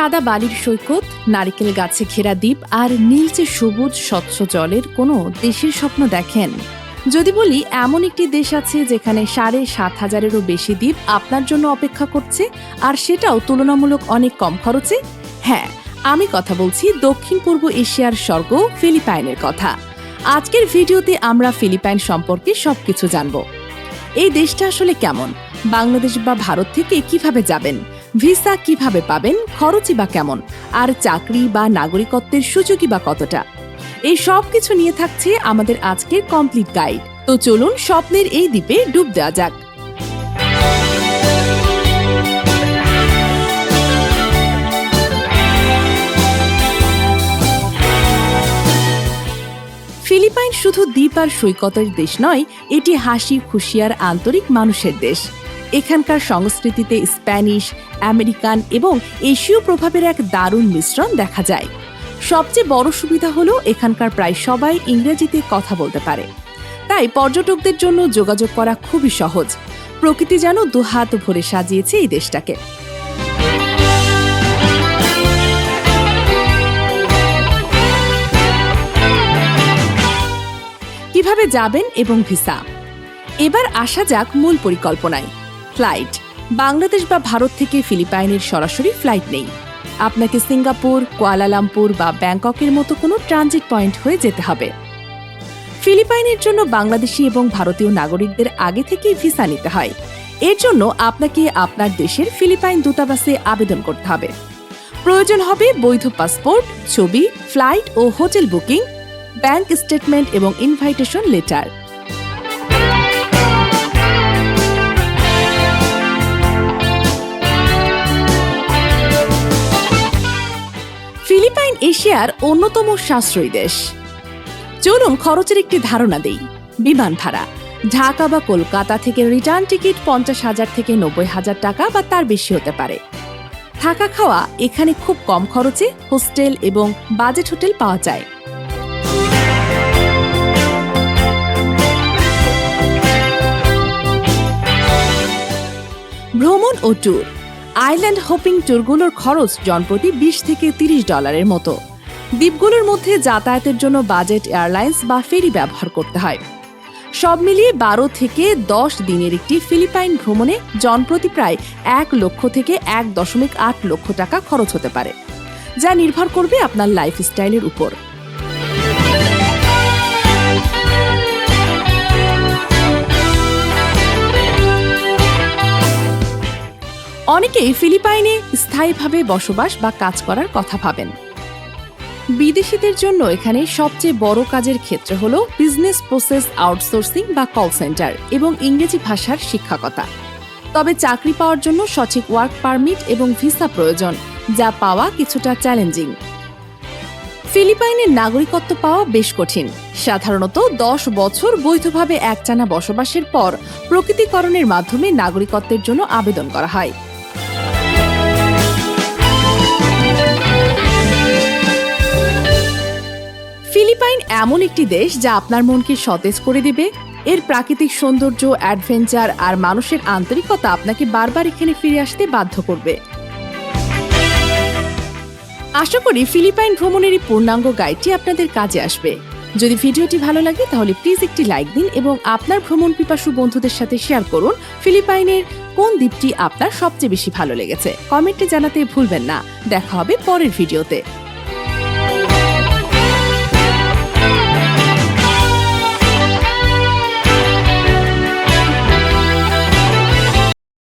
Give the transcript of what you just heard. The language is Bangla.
সাদা বালির সৈকত, নারিকেল গাছে ঘেরা দ্বীপ আর নীলচে সবুজ স্বচ্ছ জলের কোনো দেশের স্বপ্ন দেখেন। যদি বলি, এমন একটি দেশ আছে যেখানে সাড়ে সাত হাজারেরও বেশি দ্বীপ আপনার জন্য অপেক্ষা করছে আর সেটাও তুলনামূলক অনেক কম খরচে? হ্যাঁ আমি কথা বলছি দক্ষিণ পূর্ব এশিয়ার স্বর্গ ফিলিপাইনের কথা। আজকের ভিডিওতে আমরা ফিলিপাইন সম্পর্কে সবকিছু জানব। এই দেশটা আসলে কেমন? বাংলাদেশ বা ভারত থেকে কীভাবে যাবেন? ভিসা কীভাবে পাবেন, খরচই বা কেমন, আর চাকরি বা নাগরিকত্বের সুযোগই বা কতটা? এই সব কিছু নিয়ে থাকছে আমাদের আজকের কমপ্লিট গাইড। তো চলুন স্বপ্নের এই দ্বীপে ডুব দেওয়া যাক। ফিলিপাইন শুধু দ্বীপ আর সৈকতের দেশ নয়, এটি হাসি খুশিয়ার আন্তরিক মানুষের দেশ। এখানকার সংস্কৃতিতে স্প্যানিশ, আমেরিকান এবং এশীয় প্রভাবের এক দারুণ মিশ্রণ দেখা যায়। সবচেয়ে বড় সুবিধা হলো এখানকার প্রায় সবাই ইংরেজিতে কথা বলতে পারে। তাই পর্যটকদের জন্য যোগাযোগ করা খুবই সহজ। প্রকৃতি যেন দুহাত ভরে সাজিয়েছে এই দেশটাকে। কীভাবে যাবেন এবং ভিসা? এবার আসা যাক মূল পরিকল্পনায়। ফ্লাইট। বাংলাদেশ বা ভারত থেকে ফিলিপাইনের সরাসরি ফ্লাইট নেই। আপনাকে সিঙ্গাপুর, কুয়ালালামপুর বা ব্যাংককের মতো কোনো ট্রানজিট পয়েন্ট হয়ে যেতে হবে। ফিলিপাইনের জন্য বাংলাদেশি এবং ভারতীয় নাগরিকদের আগে থেকেই ভিসা নিতে হয়। এর জন্য আপনাকে আপনার দেশের ফিলিপাইন দূতাবাসে আবেদন করতে হবে। প্রয়োজন হবে বৈধ পাসপোর্ট, ছবি, ফ্লাইট ও হোটেল বুকিং, ব্যাংক স্টেটমেন্ট এবং ইনভাইটেশন লেটার। ফিলিপাইন এশিয়ার অন্যতম সাশ্রয়ী দেশ। চলুন খরচের একটি ধারণা দেই। বিমান ভাড়া। ঢাকা বা কলকাতা থেকে রিটার্ন টিকিট পঞ্চাশ হাজার থেকে নব্বই হাজার টাকা বা তার বেশি হতে পারে। থাকা খাওয়া এখানে খুব কম খরচে হোস্টেল এবং বাজেট হোটেল পাওয়া যায়। ভ্রমণ ও ট্যুর। আইল্যান্ড হোপিং ট্যুরগুলোর খরচ জনপ্রতি বিশ থেকে তিরিশ ডলারের মতো। দ্বীপগুলোর মধ্যে যাতায়াতের জন্য বাজেট এয়ারলাইন্স বা ফেরি ব্যবহার করতে হয়। সব মিলিয়ে বারো থেকে দশ দিনের একটি ফিলিপাইন ভ্রমণে জনপ্রতি প্রায় এক লক্ষ থেকে এক দশমিক আট লক্ষ টাকা খরচ হতে পারে, যা নির্ভর করবে আপনার লাইফস্টাইলের উপর। অনেকেই ফিলিপাইনে স্থায়ীভাবে বসবাস বা কাজ করার কথা ভাবেন। বিদেশিদের জন্য এখানে সবচেয়ে বড় কাজের ক্ষেত্র হল বিজনেস প্রসেস আউটসোর্সিং বা কল সেন্টার এবং ইংরেজি ভাষার শিক্ষকতা। তবে চাকরি পাওয়ার জন্য সঠিক ওয়ার্ক পারমিট এবং ভিসা প্রয়োজন, যা পাওয়া কিছুটা চ্যালেঞ্জিং ফিলিপাইনের নাগরিকত্ব পাওয়া বেশ কঠিন। সাধারণত দশ বছর বৈধভাবে একটানা বসবাসের পর প্রকৃতিকরণের মাধ্যমে নাগরিকত্বের জন্য আবেদন করা হয়। ফিলিপাইন এমন একটি দেশ যা আপনার মনকে সতেজ করে দিবে। এর প্রাকৃতিক সৌন্দর্য, অ্যাডভেঞ্চার আর মানুষের আন্তরিকতা আপনাকে বারবার এখানে ফিরে আসতে বাধ্য করবে। আশা করি ফিলিপাইন ভ্রমণের এই পূর্ণাঙ্গ গাইডটি আপনাদের কাজে আসবে। যদি ভিডিওটি ভালো লাগে তাহলে প্লিজ একটি লাইক দিন এবং আপনার ভ্রমণ পিপাসু বন্ধুদের সাথে শেয়ার করুন ফিলিপাইনের কোন দ্বীপটি আপনার সবচেয়ে বেশি ভালো লেগেছে। কমেন্টে জানাতে ভুলবেন না। দেখা হবে পরের ভিডিওতে।